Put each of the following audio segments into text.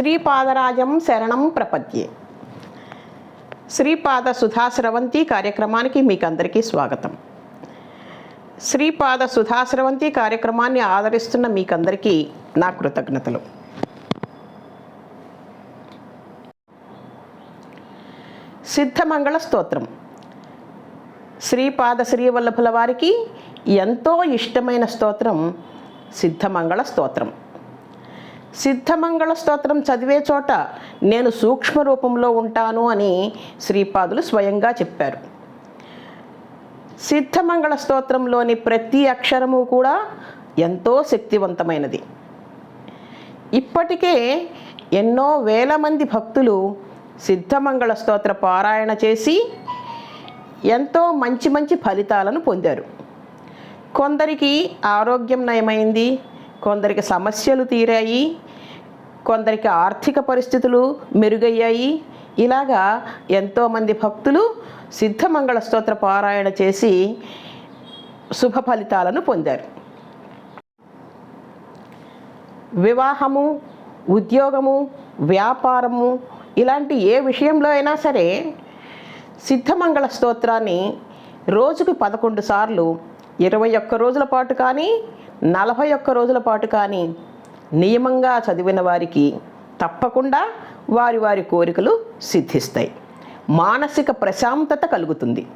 శ్రీపాదరాజం శరణం ప్రపద్యే. శ్రీపాద సుధాశ్రవంతి కార్యక్రమానికి మీకు అందరికీ స్వాగతం. శ్రీపాద సుధాశ్రవంతి కార్యక్రమాన్ని ఆదరిస్తున్న మీకందరికీ నా కృతజ్ఞతలు. సిద్ధమంగళ స్తోత్రం. శ్రీపాద శ్రీవల్లభుల వారికి ఎంతో ఇష్టమైన స్తోత్రం సిద్ధమంగళ స్తోత్రం. సిద్ధమంగళ స్తోత్రం చదివే చోట నేను సూక్ష్మ రూపంలో ఉంటాను అని శ్రీపాదులు స్వయంగా చెప్పారు. సిద్ధమంగళ స్తోత్రంలోని ప్రతి అక్షరము కూడా ఎంతో శక్తివంతమైనది. ఇప్పటికే ఎన్నో వేల మంది భక్తులు సిద్ధమంగళ స్తోత్ర పారాయణ చేసి ఎంతో మంచి మంచి ఫలితాలను పొందారు. కొందరికి ఆరోగ్యం నయమైంది కొందరికి సమస్యలు తీరాయి కొందరికి ఆర్థిక పరిస్థితులు మెరుగయ్యాయి. ఇలాగా ఎంతోమంది భక్తులు సిద్ధమంగళ స్తోత్ర పారాయణ చేసి శుభ ఫలితాలను పొందారు. వివాహము ఉద్యోగము వ్యాపారము ఇలాంటి ఏ విషయంలో అయినా సరే సిద్ధమంగళ స్తోత్రాన్ని రోజుకు పదకొండు సార్లు ఇరవై ఒక్క రోజుల పాటు కానీ నలభై ఒక్క రోజుల పాటు కానీ నియమంగా చదివిన వారికి తప్పకుండా వారి వారి కోరికలు సిద్ధిస్తాయి. మానసిక ప్రశాంతత కలుగుతుంది.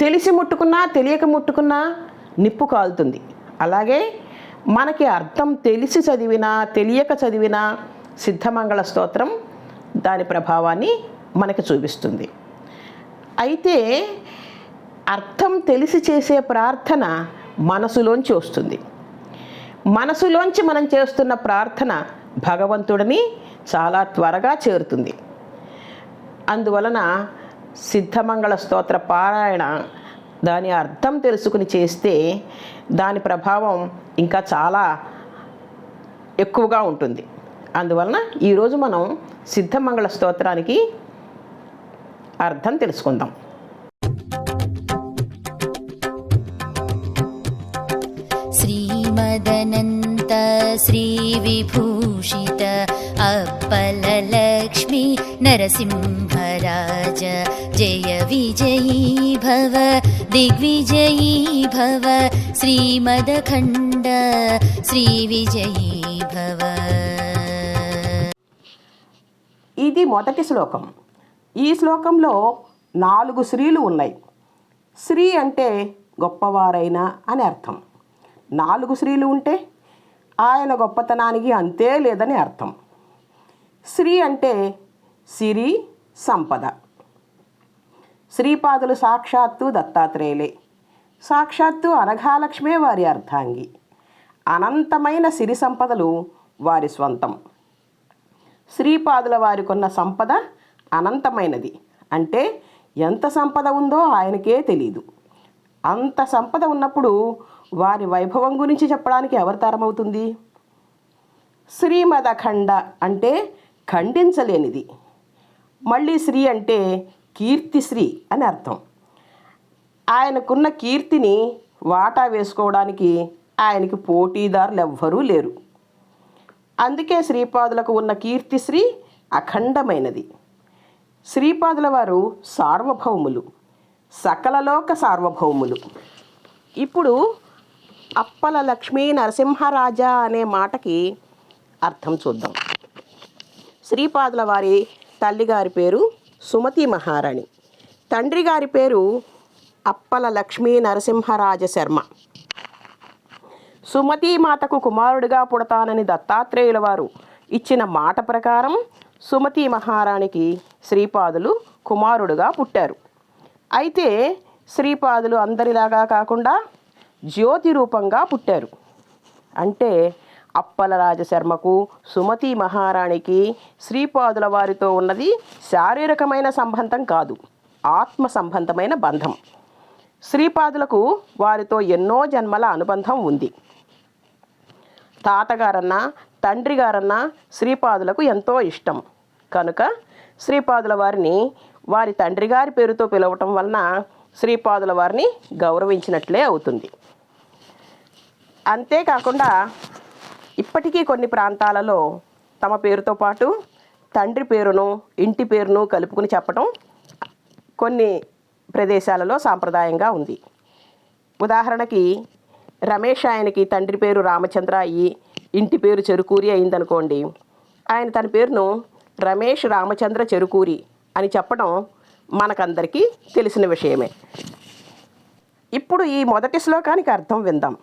తెలిసి ముట్టుకున్నా తెలియక ముట్టుకున్నా నిప్పు కాలుతుంది. అలాగే మనకి అర్థం తెలిసి చదివినా తెలియక చదివినా సిద్ధమంగళ స్తోత్రం దాని ప్రభావాన్ని మనకి చూపిస్తుంది. అయితే అర్థం తెలిసి చేసే ప్రార్థన మనసులోంచి వస్తుంది. మనసులోంచి మనం చేస్తున్న ప్రార్థన భగవంతుడిని చాలా త్వరగా చేరుతుంది. అందువలన సిద్ధమంగళ స్తోత్ర పారాయణ దాని అర్థం తెలుసుకుని చేస్తే దాని ప్రభావం ఇంకా చాలా ఎక్కువగా ఉంటుంది. అందువలన ఈరోజు మనం సిద్ధమంగళ స్తోత్రానికి అర్థం తెలుసుకుందాం. श्रीमदनन्त श्रीविभूषित अप्पललक्ष्मी नरसिंहराज जय विजयी भव दिग्विजयी भव श्रीमदखण्ड श्रीविजयी भव ఇది మొదటి శ్లోకం ఈ శ్లోకంలో నాలుగు శ్రీలు ఉన్నాయి శ్రీ అంటే గొప్పవారైన అని అర్థం నాలుగు స్త్రీలు ఉంటే ఆయన గొప్పతనానికి అంతే లేదని అర్థం. శ్రీ అంటే సిరి సంపద. శ్రీపాదులు సాక్షాత్తు దత్తాత్రేయులే. సాక్షాత్తు అనఘాలక్ష్మే వారి అర్ధాంగి. అనంతమైన సిరి సంపదలు వారి స్వంతం. శ్రీపాదుల వారికున్న సంపద అనంతమైనది. అంటే ఎంత సంపద ఉందో ఆయనకే తెలియదు అంత సంపద ఉన్నప్పుడు వారి వైభవం గురించి చెప్పడానికి ఎవరి తరమవుతుంది శ్రీమదఖండ అంటే ఖండించలేనిది. మళ్ళీ శ్రీ అంటే కీర్తిశ్రీ అని అర్థం. ఆయనకున్న కీర్తిని వాటా వేసుకోవడానికి ఆయనకి పోటీదారులు ఎవ్వరూ లేరు. అందుకే శ్రీపాదులకు ఉన్న కీర్తిశ్రీ అఖండమైనది. శ్రీపాదుల వారు సార్వభౌములు. సకలలోక సార్వభౌములు. ఇప్పుడు అప్పల లక్ష్మీ నరసింహరాజా అనే మాటకి అర్థం చూద్దాం. శ్రీపాదుల వారి తల్లిగారి పేరు సుమతి మహారాణి. తండ్రి గారి పేరు అప్పల లక్ష్మీ నరసింహరాజ శర్మ. సుమతి మాతకు కుమారుడిగా పుడతానని దత్తాత్రేయుల వారు ఇచ్చిన మాట ప్రకారం సుమతి మహారాణికి శ్రీపాదులు కుమారుడుగా పుట్టారు. అయితే శ్రీపాదులు అందరిలాగా కాకుండా జ్యోతి రూపంగా పుట్టారు. అంటే అప్పల రాజశర్మకు సుమతి మహారాణికి శ్రీపాదుల వారితో ఉన్నది శారీరకమైన సంబంధం కాదు ఆత్మ సంబంధమైన బంధం. శ్రీపాదులకు వారితో ఎన్నో జన్మల అనుబంధం ఉంది. తాతగారన్నా తండ్రి గారన్నా శ్రీపాదులకు ఎంతో ఇష్టం. కనుక శ్రీపాదుల వారిని వారి తండ్రి గారి పేరుతో పిలవటం వలన శ్రీపాదుల వారిని గౌరవించినట్లే అవుతుంది. అంతేకాకుండా ఇప్పటికీ కొన్ని ప్రాంతాలలో తమ పేరుతో పాటు తండ్రి పేరును ఇంటి పేరును కలుపుకుని చెప్పడం కొన్ని ప్రదేశాలలో సాంప్రదాయంగా ఉంది. ఉదాహరణకి రమేష్ ఆయనకి తండ్రి పేరు రామచంద్ర అయ్యి ఇంటి పేరు చెరుకూరి అయిందనుకోండి. ఆయన తన పేరును రమేష్ రామచంద్ర చెరుకూరి అని చెప్పడం మనకందరికీ తెలిసిన విషయమే. ఇప్పుడు ఈ మొదటి శ్లోకానికి అర్థం విందాం.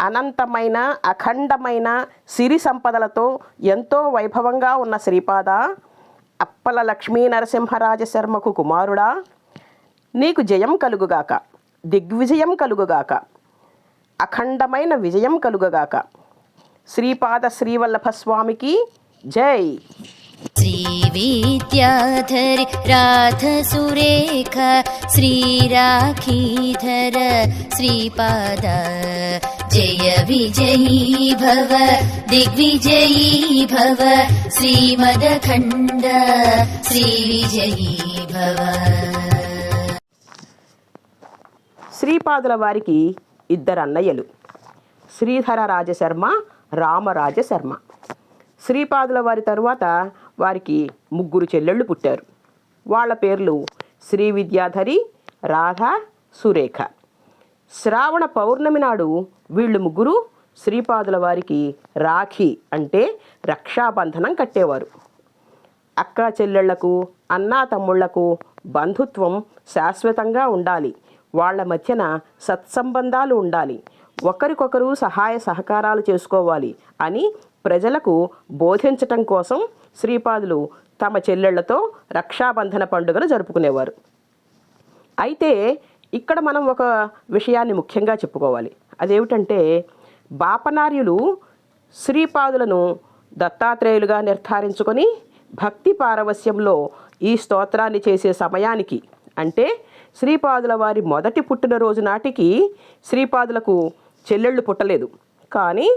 అనంతమైన అఖండమైన సిరి సంపదలతో ఎంతో వైభవంగా ఉన్న శ్రీపాద అప్పల లక్ష్మీ నరసింహరాజ శర్మకు కుమారుడా. నీకు జయం కలుగుగాక దిగ్విజయం కలుగుగాక అఖండమైన విజయం కలుగుగాక. శ్రీపాద శ్రీవల్లభ స్వామికి జై. श्रीविद्याधर राधसुरेख श्रीराखीधर श्रीपाद जय विजयी भव दिग्विजयी भव श्रीमदखण्ड श्रीविजयी भव శ్రీపాదుల వారికి ఇద్దరు అన్నయ్యలు శ్రీధర రాజశర్మ రామరాజ శర్మ శ్రీపాదుల వారి తరువాత వారికి ముగ్గురు చెల్లెళ్ళు పుట్టారు. వాళ్ళ పేర్లు శ్రీ విద్యాధరి రాధ సురేఖ. శ్రావణ పౌర్ణమి నాడు వీళ్ళు ముగ్గురు శ్రీపాదుల వారికి రాఖీ అంటే రక్షాబంధనం కట్టేవారు. అక్క చెల్లెళ్ళకు అన్నా తమ్ముళ్ళకు బంధుత్వం శాశ్వతంగా ఉండాలి. వాళ్ళ మధ్యన సత్సంబంధాలు ఉండాలి. ఒకరికొకరు సహాయ సహకారాలు చేసుకోవాలి అని ప్రజలకు బోధించటం కోసం శ్రీపాదులు తమ చెల్లెళ్ళతో రక్షాబంధన పండుగను జరుపుకునేవారు. అయితే ఇక్కడ మనం ఒక విషయాన్ని ముఖ్యంగా చెప్పుకోవాలి. అదేమిటంటే బాపనార్యులు శ్రీపాదులను దత్తాత్రేయులుగా నిర్ధారించుకొని భక్తి పారవస్యంలో ఈ స్తోత్రాన్ని చేసే సమయానికి అంటే శ్రీపాదుల వారి మొదటి పుట్టినరోజు నాటికి శ్రీపాదులకు చెల్లెళ్ళు పుట్టలేదు. కానీ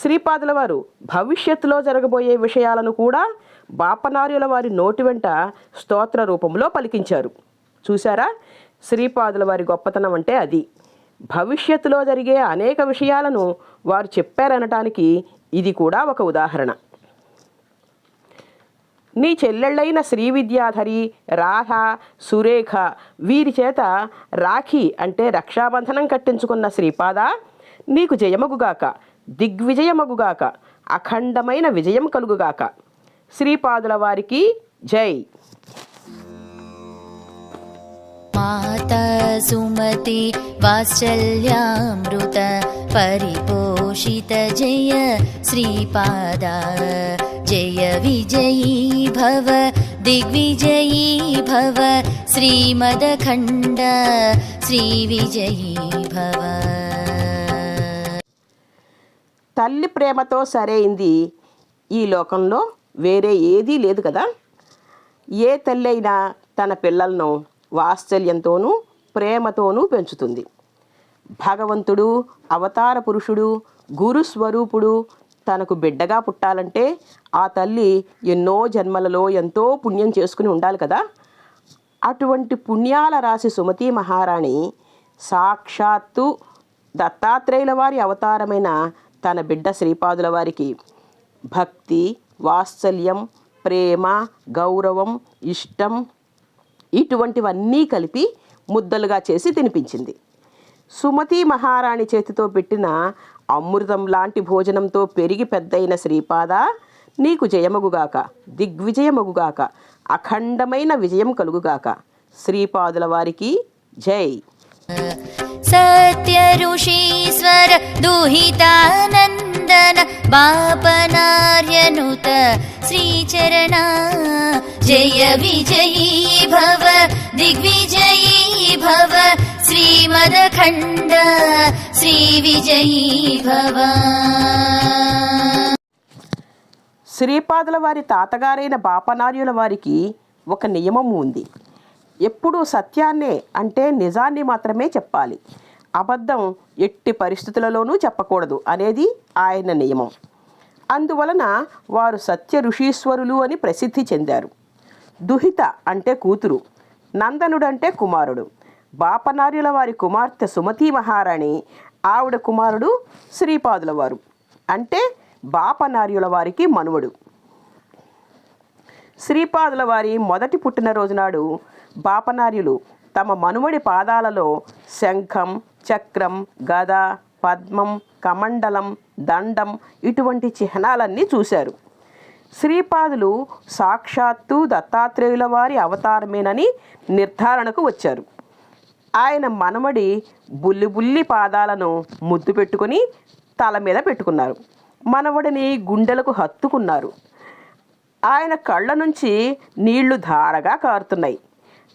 శ్రీపాదుల వారు భవిష్యత్తులో జరగబోయే విషయాలను కూడా బాపనార్యుల వారి నోటి వెంట స్తోత్ర రూపంలో పలికించారు. చూసారా శ్రీపాదుల వారి గొప్పతనం అంటే అది. భవిష్యత్తులో జరిగే అనేక విషయాలను వారు చెప్పారనటానికి ఇది కూడా ఒక ఉదాహరణ. నీ చెల్లెళ్ళైన శ్రీ విద్యాధరి రాధ సురేఖ వీరి చేత రాఖీ అంటే రక్షాబంధనం కట్టించుకున్న శ్రీపాద నీకు జయమగుగాక. దిగ్విజయమగుగాక అఖండమైన విజయం కలుగుగాక శ్రీపాదుల వారికి జై माता सुमति वात्सल्यामृत परिपोषित जय श्रीपादा जय विजयी भव दिग्विजयी भव श्रीमदखण्ड श्रीविजयी भव తల్లి ప్రేమతో సరైంది ఈ లోకంలో వేరే ఏదీ లేదు కదా? ఏ తల్లి అయినా తన పిల్లలను వాత్సల్యంతోనూ ప్రేమతోనూ పెంచుతుంది. భగవంతుడు అవతార పురుషుడు గురు స్వరూపుడు తనకు బిడ్డగా పుట్టాలంటే ఆ తల్లి ఎన్నో జన్మలలో ఎంతో పుణ్యం చేసుకుని ఉండాలి కదా? అటువంటి పుణ్యాల రాశి సుమతి మహారాణి సాక్షాత్తు దత్తాత్రేయుల వారి అవతారమైన తన బిడ్డ శ్రీపాదుల వారికి. భక్తి వాత్సల్యం ప్రేమ గౌరవం ఇష్టం ఇటువంటివన్నీ కలిపి ముద్దలుగా చేసి తినిపించింది. సుమతి మహారాణి చేతితో పెట్టిన అమృతం లాంటి భోజనంతో పెరిగి పెద్దయిన శ్రీపాద నీకు జయమగుగాక దిగ్విజయమగుగాక అఖండమైన విజయం కలుగుగాక. శ్రీపాదుల వారికి జై. सत्यऋषीश्वर दुहितानन्दन बापनार्यनुत श्रीचरणा जय विजयी भव दिग्विजयी भव श्रीमदखण्ड श्रीविजयी भव శ్రీపాదుల వారి తాతగారైన బాపనార్యుల వారికి ఒక నియమం ఉంది ఎప్పుడూ సత్యాన్నే అంటే నిజాన్ని మాత్రమే చెప్పాలి. అబద్ధం ఎట్టి పరిస్థితులలోనూ చెప్పకూడదు అనేది ఆయన నియమం. అందువలన వారు సత్య ఋషీశ్వరులు అని ప్రసిద్ధి చెందారు. దుహిత అంటే కూతురు నందనుడు అంటే కుమారుడు బాపనార్యుల వారి కుమార్తె సుమతి మహారాణి ఆవిడ కుమారుడు శ్రీపాదుల వారు అంటే బాపనార్యుల వారికి మనువడు. శ్రీపాదుల వారి మొదటి పుట్టినరోజు నాడు బాపనార్యులు తమ మనుమడి పాదాలలో శంఖం చక్రం గద పద్మం కమండలం దండం ఇటువంటి చిహ్నాలన్నీ చూశారు. శ్రీపాదులు సాక్షాత్తు దత్తాత్రేయుల వారి అవతారమేనని నిర్ధారణకు వచ్చారు. ఆయన మనమడి బుల్లి బుల్లి పాదాలను ముద్దు పెట్టుకొని తల మీద పెట్టుకున్నారు. మనవడిని గుండెలకు హత్తుకున్నారు. ఆయన కళ్ళ నుంచి నీళ్ళు ధారగా కారుతున్నాయి.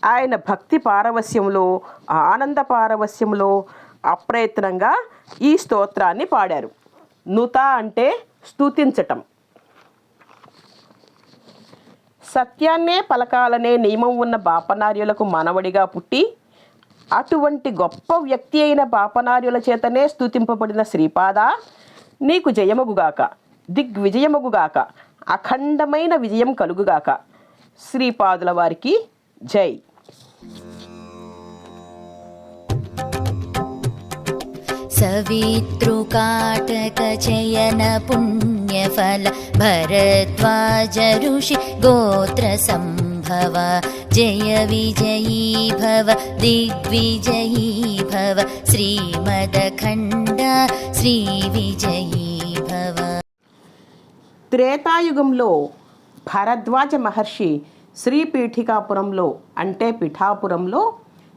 ఆయన భక్తి పారవస్యంలో ఆనంద పారవస్యంలో అప్రయత్నంగా ఈ స్తోత్రాన్ని పాడారు. నుత అంటే స్తుతించటం. సత్యాన్నే పలకాలనే నియమం ఉన్న బాపనార్యులకు మనవడిగా పుట్టి అటువంటి గొప్ప వ్యక్తి అయిన బాపనార్యుల చేతనే స్థుతింపబడిన శ్రీపాద నీకు జయమగుగాక దిగ్విజయమగుగాక అఖండమైన విజయం కలుగుగాక. శ్రీపాదుల వారికి జై. सवितृकाटकचयन पुण्यफल भरद्वाज ऋषि गोत्रसम्भव जय विजयी भव दिग्विजयी भव श्रीमदखण्ड श्रीविजयी भव త్రేతాయుగంలో భరద్వాజ మహర్షి శ్రీపీఠికాపురంలో అంటే పిఠాపురంలో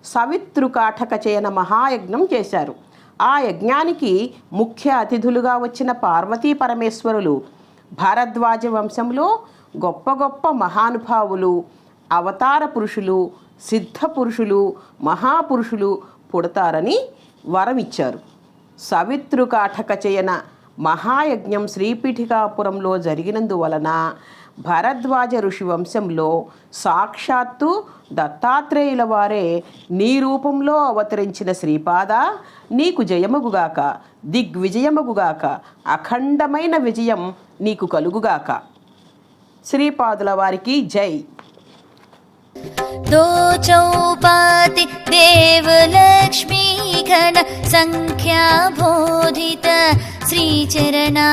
సవితృకాఠక చేయన మహాయజ్ఞం చేశారు ఆ యజ్ఞానికి ముఖ్య అతిథులుగా వచ్చిన పార్వతీ పరమేశ్వరులు భారద్వాజ వంశంలో గొప్ప గొప్ప మహానుభావులు అవతార పురుషులు సిద్ధ పురుషులు మహాపురుషులు పుడతారని వరమిచ్చారు. సవితృకాఠక చేయన మహాయజ్ఞం శ్రీపీఠికాపురంలో జరిగినందువలన భరద్వాజ ఋషి వంశంలో సాక్షాత్తు దత్తాత్రేయుల వారే నీ రూపంలో అవతరించిన శ్రీపాద నీకు జయముగుగాక దిగ్విజయముగుగాక అఖండమైన విజయం నీకు కలుగుగాక. శ్రీపాదుల వారికి జై. దోచౌపాతి దేవలక్ష్మీ ఘన घन सङ्ख्या बोधित श्रीचरणा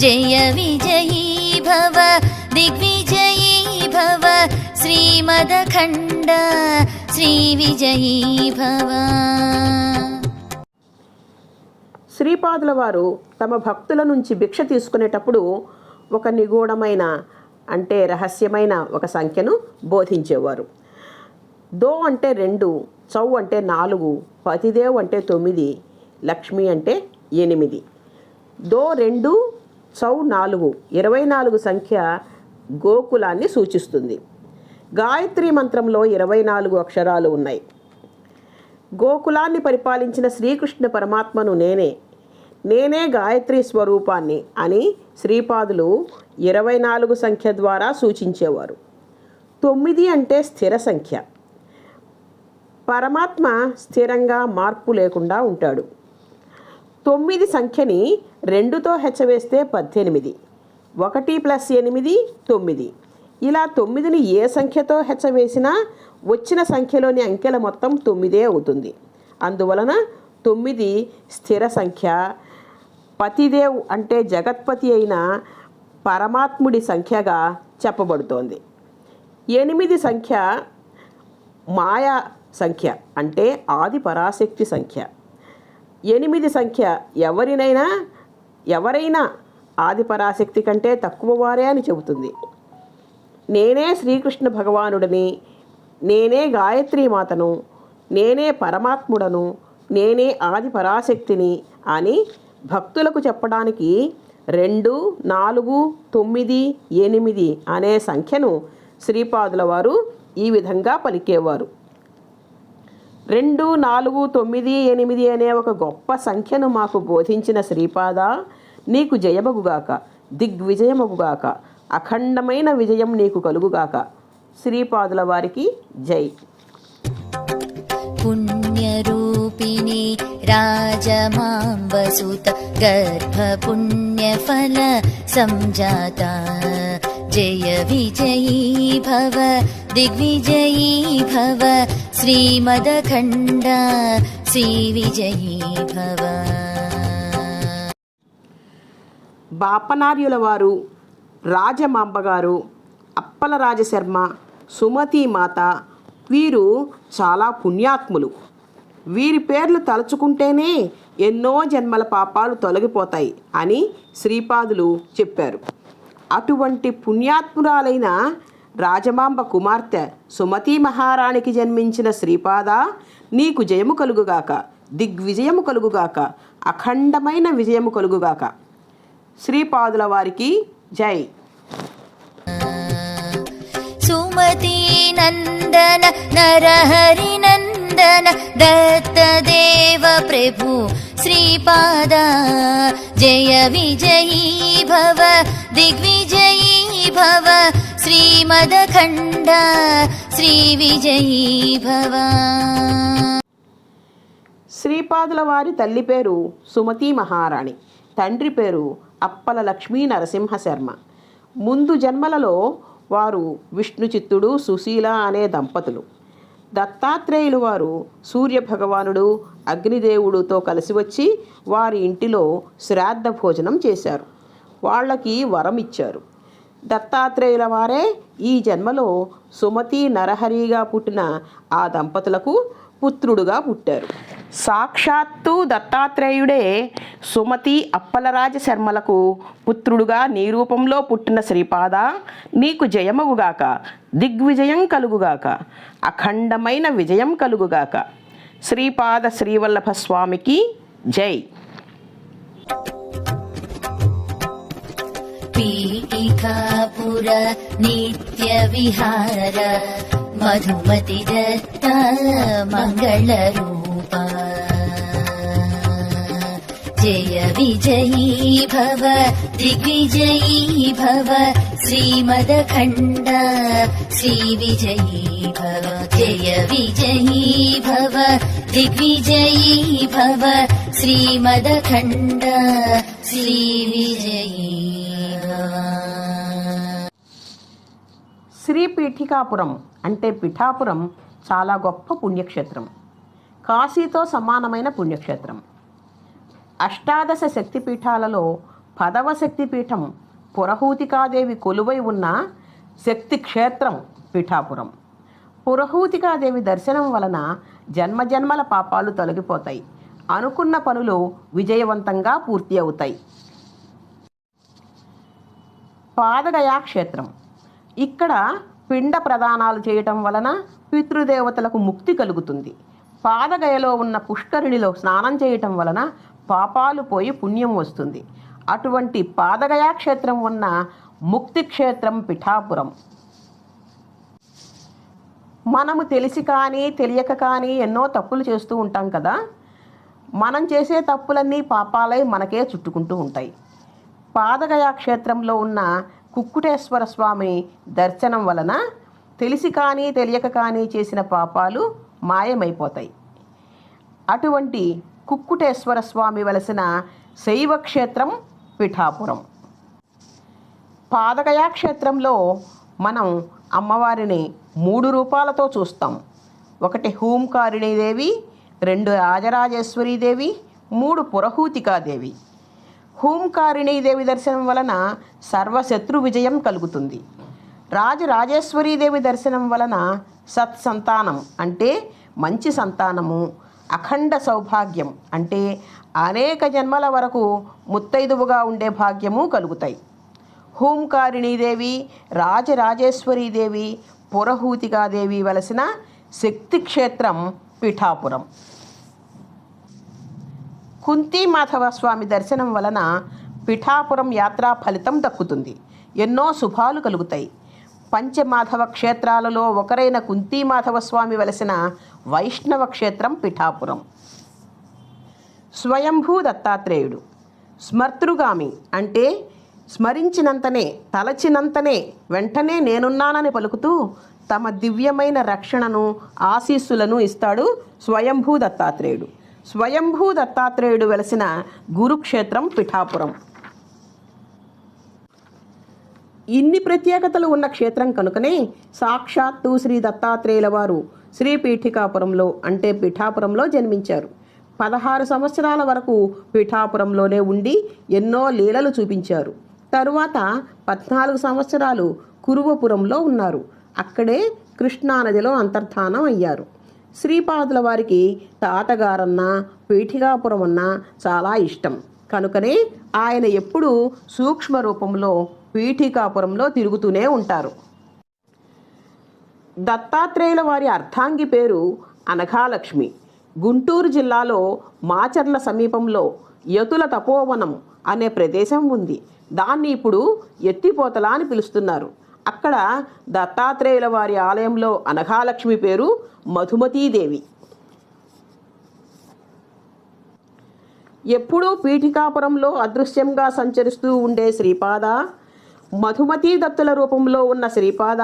जय विजयी भव दिग्विजयी भव श्रीमदखण्ड श्रीविजयी भव శ్రీపాదుల వారు తమ భక్తుల నుంచి భిక్ష తీసుకునేటప్పుడు ఒక నిగూఢమైన అంటే రహస్యమైన ఒక సంఖ్యను బోధించేవారు దో అంటే రెండు చౌ అంటే నాలుగు పతిదేవ్ అంటే తొమ్మిది లక్ష్మి అంటే ఎనిమిది. దో రెండు చౌ నాలుగు ఇరవై నాలుగు సంఖ్య గోకులాన్ని సూచిస్తుంది. గాయత్రి మంత్రంలో ఇరవై నాలుగు అక్షరాలు ఉన్నాయి. గోకులాన్ని పరిపాలించిన శ్రీకృష్ణ పరమాత్మను నేనే నేనే గాయత్రి స్వరూపాన్ని అని శ్రీపాదులు ఇరవై నాలుగు సంఖ్య ద్వారా సూచించేవారు. తొమ్మిది అంటే స్థిర సంఖ్య. పరమాత్మ స్థిరంగా మార్పు లేకుండా ఉంటాడు. తొమ్మిది సంఖ్యని రెండుతో హెచ్చవేస్తే పద్దెనిమిది. ఒకటి ప్లస్ ఎనిమిది తొమ్మిది. ఇలా తొమ్మిదిని ఏ సంఖ్యతో హెచ్చవేసినా వచ్చిన సంఖ్యలోని అంకెల మొత్తం తొమ్మిదే అవుతుంది. అందువలన తొమ్మిది స్థిర సంఖ్య. పతిదేవ్ అంటే జగత్పతి అయిన పరమాత్ముడి సంఖ్యగా చెప్పబడుతోంది. ఎనిమిది సంఖ్య మాయా సంఖ్య. అంటే ఆది పరాశక్తి సంఖ్య. ఎనిమిది సంఖ్య ఎవరినైనా ఎవరైనా ఆది పరాశక్తి కంటే తక్కువ వారే అని చెబుతుంది. నేనే శ్రీకృష్ణ భగవానుడిని నేనే గాయత్రి మాతను నేనే పరమాత్ముడను నేనే ఆది పరాశక్తిని అని భక్తులకు చెప్పడానికి రెండు నాలుగు తొమ్మిది ఎనిమిది అనే సంఖ్యను శ్రీపాదుల వారు ఈ విధంగా పలికేవారు. రెండు నాలుగు తొమ్మిది ఎనిమిది అనే ఒక గొప్ప సంఖ్యను మాకు బోధించిన శ్రీపాద నీకు జయమగుగాక దిగ్విజయమగుగాక అఖండమైన విజయం నీకు కలుగుగాక శ్రీపాదుల వారికి జై पुण्यरूपिणी राजमाम्बसुत गर्भपुण्यफल सञ्जाता जय विजयी भव दिग्विजयी भव श्रीमदखण्ड श्रीविजयी भव బాపనార్యుల వారు రాజమాంబ గారు అప్పల రాజశర్మ సుమతి మాత వీరు చాలా పుణ్యాత్ములు వీరి పేర్లు తలుచుకుంటేనే ఎన్నో జన్మల పాపాలు తొలగిపోతాయి అని శ్రీపాదులు చెప్పారు అటువంటి పుణ్యాత్మురాలైన రాజమాంబ కుమార్తె సుమతీ మహారాణికి జన్మించిన శ్రీపాద నీకు జయము కలుగుగాక దిగ్విజయము కలుగుగాక అఖండమైన విజయము కలుగుగాక. శ్రీపాదుల వారికి జై. సుమతీ నందన నరహరి నంద नन्दन नरहरिनन्दन दत्तदेव प्रभु श्रीपादा जय विजयी भव दिग्विजयी भव श्रीमदखण्ड श्रीविजयी भव శ్రీపాదుల వారి తల్లి పేరు సుమతి మహారాణి తండ్రి పేరు అప్పల లక్ష్మీ నరసింహ శర్మ ముందు జన్మలలో వారు విష్ణు చిత్తుడు సుశీల అనే దంపతులు దత్తాత్రేయులు వారు సూర్య భగవానుడు అగ్నిదేవుడుతో కలిసి వచ్చి వారి ఇంటిలో శ్రాద్ధ భోజనం చేశారు. వాళ్ళకి వరం ఇచ్చారు. దత్తాత్రేయుల వారే ఈ జన్మలో సుమతి నరహరిగా పుట్టిన ఆ దంపతులకు పుత్రుడుగా పుట్టారు. సాక్షాత్తు దత్తాత్రేయుడే సుమతి అప్పలరాజ శర్మలకు పుత్రుడుగా నీ రూపంలో పుట్టిన శ్రీపాద నీకు జయమగుగాక దిగ్విజయం కలుగుగాక అఖండమైన విజయం కలుగుగాక శ్రీపాద శ్రీవల్లభ స్వామికి జై पीठिकापुर नित्यविहार मधुमति दत्त मङ्गलरूप जय विजयी भव दिग्विजयी भव श्रीमदखण्ड श्रीविजयी भव जय विजयी भव दिग्विजयी भव श्रीमदखण्ड श्रीविजयी भव శ్రీ పీఠికాపురం అంటే పిఠాపురం చాలా గొప్ప పుణ్యక్షేత్రం కాశీతో సమానమైన పుణ్యక్షేత్రం అష్టాదశ శక్తిపీఠాలలో పదవ శక్తిపీఠం పురహూతికాదేవి కొలువై ఉన్న శక్తి క్షేత్రం పీఠాపురం. పురహూతికాదేవి దర్శనం వలన జన్మజన్మల పాపాలు తొలగిపోతాయి. అనుకున్న పనులు విజయవంతంగా పూర్తి అవుతాయి. పాదగయా క్షేత్రం ఇక్కడ పిండ ప్రదానాలు చేయటం వలన పితృదేవతలకు ముక్తి కలుగుతుంది. పాదగయలో ఉన్న పుష్కరిణిలో స్నానం చేయటం వలన పాపాలు పోయి పుణ్యం వస్తుంది. అటువంటి పాదగయా క్షేత్రం ఉన్న ముక్తి క్షేత్రం పిఠాపురం. మనము తెలిసి కానీ తెలియక కానీ ఎన్నో తప్పులు చేస్తూ ఉంటాం కదా. మనం చేసే తప్పులన్నీ పాపాలై మనకే చుట్టుకుంటూ ఉంటాయి. పాదగయా క్షేత్రంలో ఉన్న కుక్కుటేశ్వర స్వామి దర్శనం వలన తెలిసి కానీ తెలియక కానీ చేసిన పాపాలు మాయమైపోతాయి. అటువంటి కుక్కుటేశ్వర స్వామి వెలసిన శైవ క్షేత్రం పిఠాపురం. పాదగయా క్షేత్రంలో మనం అమ్మవారిని మూడు రూపాలతో చూస్తాం. ఒకటి హూంకారిణీదేవి రెండు రాజరాజేశ్వరీదేవి మూడు పురహూతికాదేవి హూంకారిణీదేవి దర్శనం వలన సర్వశత్రు విజయం కలుగుతుంది. రాజరాజేశ్వరీదేవి దర్శనం వలన సత్సంతానం అంటే మంచి సంతానము అఖండ సౌభాగ్యం అంటే అనేక జన్మల వరకు ముత్తైదువుగా ఉండే భాగ్యము కలుగుతాయి. హూంకారిణీదేవి రాజరాజేశ్వరీదేవి పురహూతికాదేవి వలసిన శక్తి క్షేత్రం పిఠాపురం. కుంతి మాధవస్వామి దర్శనం వలన పిఠాపురం యాత్రా ఫలితం దక్కుతుంది. ఎన్నో శుభాలు కలుగుతాయి. పంచమాధవ క్షేత్రాలలో ఒకరైన కుంతీ మాధవస్వామి స్వామి వైష్ణవ క్షేత్రం పిఠాపురం. స్వయంభూ దత్తాత్రేయుడు. స్మర్తృగామి అంటే స్మరించినంతనే తలచినంతనే వెంటనే నేనున్నానని పలుకుతూ తమ దివ్యమైన రక్షణను ఆశీస్సులను ఇస్తాడు స్వయంభూ దత్తాత్రేయుడు. స్వయంభూ దత్తాత్రేయుడు వెలసిన గురుక్షేత్రం పిఠాపురం. ఇన్ని ప్రత్యేకతలు ఉన్న క్షేత్రం కనుకనే సాక్షాత్తు శ్రీ దత్తాత్రేయుల వారు శ్రీ పీఠికాపురంలో అంటే పిఠాపురంలో జన్మించారు. పదహారు సంవత్సరాల వరకు పిఠాపురంలోనే ఉండి ఎన్నో లీలలు చూపించారు. తరువాత పద్నాలుగు సంవత్సరాలు కురువపురంలో ఉన్నారు. అక్కడే కృష్ణానదిలో అంతర్ధానం అయ్యారు. శ్రీపాదుల వారికి తాతగారన్నా పీఠికాపురం అన్నా చాలా ఇష్టం. కనుకనే ఆయన ఎప్పుడూ సూక్ష్మ రూపంలో పీఠికాపురంలో తిరుగుతూనే ఉంటారు. దత్తాత్రేయుల వారి అర్ధాంగి పేరు అనఘాలక్ష్మి. గుంటూరు జిల్లాలో మాచర్ల సమీపంలో యతుల తపోవనం అనే ప్రదేశం ఉంది. దాన్ని ఇప్పుడు ఎత్తిపోతల అని పిలుస్తున్నారు. అక్కడ దత్తాత్రేయుల వారి ఆలయంలో అనఘాలక్ష్మి పేరు మధుమతీదేవి. ఎప్పుడూ పీఠికాపురంలో అదృశ్యంగా సంచరిస్తూ ఉండే శ్రీపాద మధుమతీ దత్తుల రూపంలో ఉన్న శ్రీపాద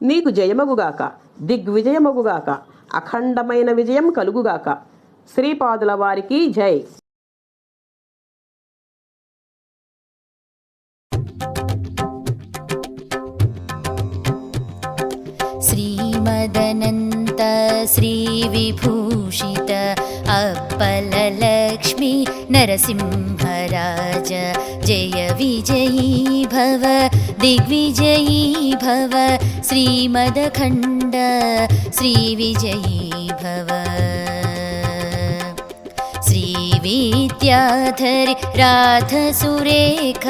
నీకు జయమగుగాక దిగ్విజయమగుగాక అఖండమైన విజయం కలుగుగాక శ్రీపాదుల వారికి జై श्रीमदनन्त श्रीविभूषित अप्पललक्ष्मी नरसिंहराज जय विजयी भव दिग्विजयी भव। श्रीमदखण्ड श्रीविजयी भव। श्रीविद्याधरि राधसुरेख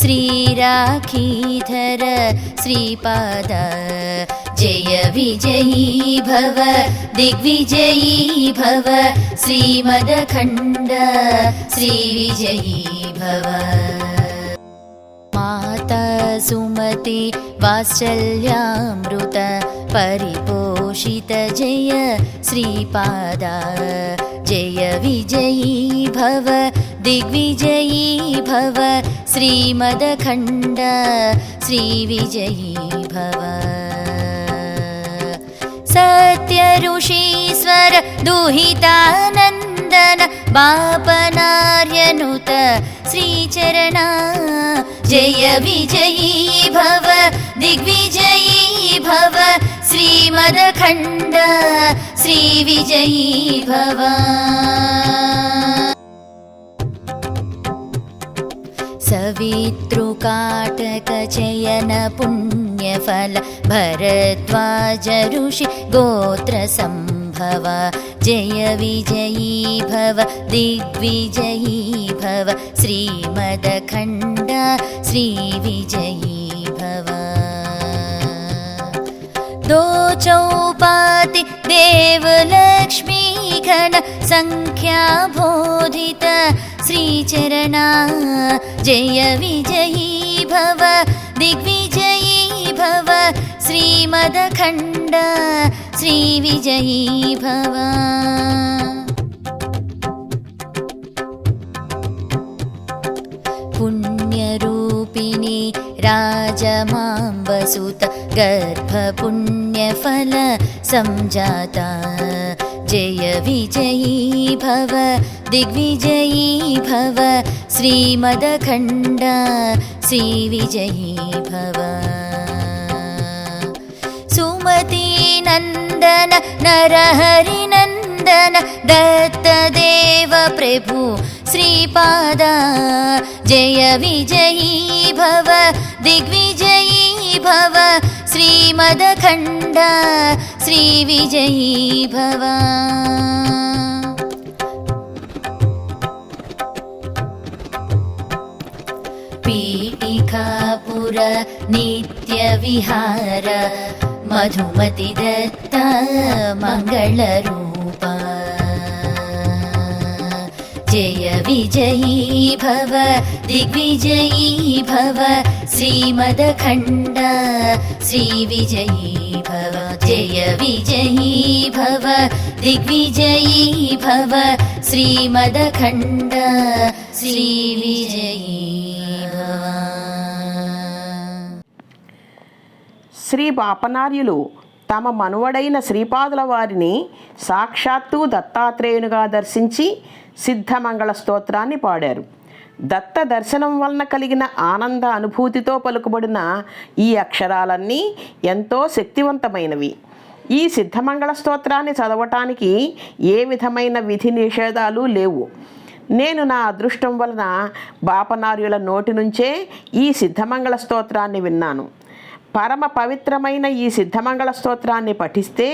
श्रीराखीधर श्रीपाद। जय विजयी भव। दिग्विजयी भव। श्रीमदखण्ड श्रीविजयी भव सुमति वात्सल्यामृत परिपोषित जय श्रीपादा। जय विजयी भव दिग्विजयी भव श्रीमदखण्ड श्रीविजयी भव। सत्यऋषीश्वर दुहितानन्दन बापनार्यनुत श्रीचरणा जय विजयी भव दिग्विजयी भव श्रीमदखण्ड श्रीविजयी भव। सवितृकाटकचयन पुण्यफल भरद्वाज ऋषि गोत्रसम्भव जय विजयी भव दिग्विजयी भव श्रीमदखण्ड श्रीविजयी भव। दो चौपाति देवलक्ष्मी घन सङ्ख्या बोधित श्रीचरणा जय विजयी भव दिग्विजयी भव श्रीमदखण्ड श्रीविजयी भव पुण्यरूपिणि राजमाम्बसुत गर्भपुण्यफल सञ्जाता जय विजयी भव दिग्विजयी भव श्रीमदखण्ड श्रीविजयी भव सुमतीनन्दन नरहरिनन्दन दत्तदेव प्रभु श्रीपादा जय विजयी भव दिग्विजयी भव श्रीमदखण्ड श्रीविजयी भव पीठिकापुर नित्यविहार मधुमति दत्त मङ्गलरूपा जय विजयी भव दिग्विजयी भव श्रीमदखण्ड श्रीविजयी भव जय विजयी भव दिग्विजयी भव श्रीमदखण्ड श्रीविजयी भव శ్రీ పాపనార్యులు తమ మనువడైన శ్రీపాదుల వారిని సాక్షాత్తు దత్తాత్రేయునిగా దర్శించి సిద్ధమంగళ స్తోత్రాన్ని పాడారు. దత్త దర్శనం వలన కలిగిన ఆనంద అనుభూతితో పలుకుబడిన ఈ అక్షరాలన్నీ ఎంతో శక్తివంతమైనవి. ఈ సిద్ధమంగళ స్తోత్రాన్ని చదవటానికి ఏ విధమైన విధి నిషేధాలు లేవు. నేను నా అదృష్టం వలన బాపనార్యుల నోటి నుంచే ఈ సిద్ధమంగళ స్తోత్రాన్ని విన్నాను. పరమ పవిత్రమైన ఈ సిద్ధమంగళ స్తోత్రాన్ని పఠిస్తే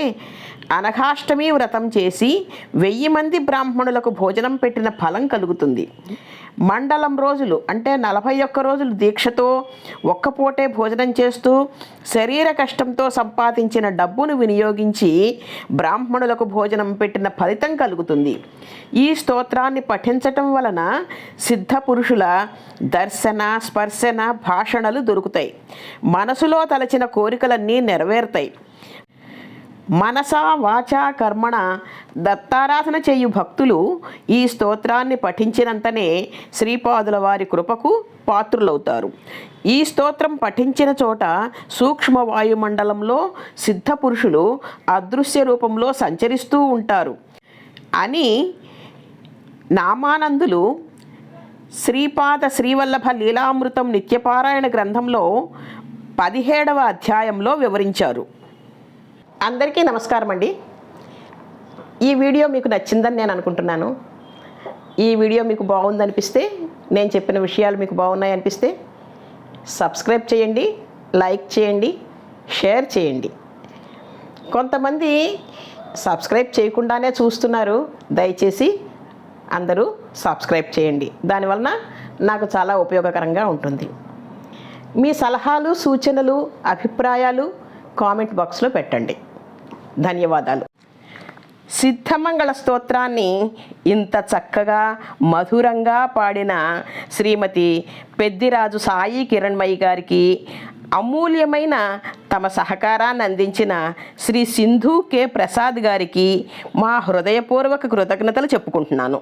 అనఘాష్టమి వ్రతం చేసి వెయ్యి మంది బ్రాహ్మణులకు భోజనం పెట్టిన ఫలం కలుగుతుంది. మండలం రోజులు అంటే నలభై ఒక్క రోజులు దీక్షతో ఒక్కపూటే భోజనం చేస్తూ శరీర కష్టంతో సంపాదించిన డబ్బును వినియోగించి బ్రాహ్మణులకు భోజనం పెట్టిన ఫలితం కలుగుతుంది. ఈ స్తోత్రాన్ని పఠించటం వలన సిద్ధ పురుషుల దర్శన స్పర్శన భాషణలు దొరుకుతాయి. మనసులో తలచిన కోరికలన్నీ నెరవేరుతాయి. మనసా వాచా కర్మణ దత్తారాధన చేయు భక్తులు ఈ స్తోత్రాన్ని పఠించినంతనే శ్రీపాదుల వారి కృపకు పాత్రులవుతారు. ఈ స్తోత్రం పఠించిన చోట సూక్ష్మ వాయుమండలంలో సిద్ధ పురుషులు అదృశ్య రూపంలో సంచరిస్తూ ఉంటారు. అని నామానందులు శ్రీపాద శ్రీవల్లభ లీలామృతం నిత్యపారాయణ గ్రంథంలో పదిహేడవ అధ్యాయంలో వివరించారు. అందరికీ నమస్కారం అండి. ఈ వీడియో మీకు నచ్చిందని నేను అనుకుంటున్నాను. ఈ వీడియో మీకు బాగుందనిపిస్తే నేను చెప్పిన విషయాలు మీకు బాగున్నాయి అనిపిస్తే సబ్స్క్రైబ్ చేయండి లైక్ చేయండి షేర్ చేయండి. కొంతమంది సబ్స్క్రైబ్ చేయకుండానే చూస్తున్నారు. దయచేసి అందరూ సబ్స్క్రైబ్ చేయండి. దానివలన నాకు చాలా ఉపయోగకరంగా ఉంటుంది. మీ సలహాలు సూచనలు అభిప్రాయాలు కామెంట్ బాక్స్లో పెట్టండి. ధన్యవాదాలు. సిద్ధమంగళ స్తోత్రాన్ని ఇంత చక్కగా మధురంగా పాడిన శ్రీమతి పెద్దిరాజు సాయి కిరణ్మయి గారికి అమూల్యమైన తమ సహకారాన్ని అందించిన శ్రీ సింధు కె ప్రసాద్ గారికి మా హృదయపూర్వక కృతజ్ఞతలు చెప్పుకుంటున్నాను.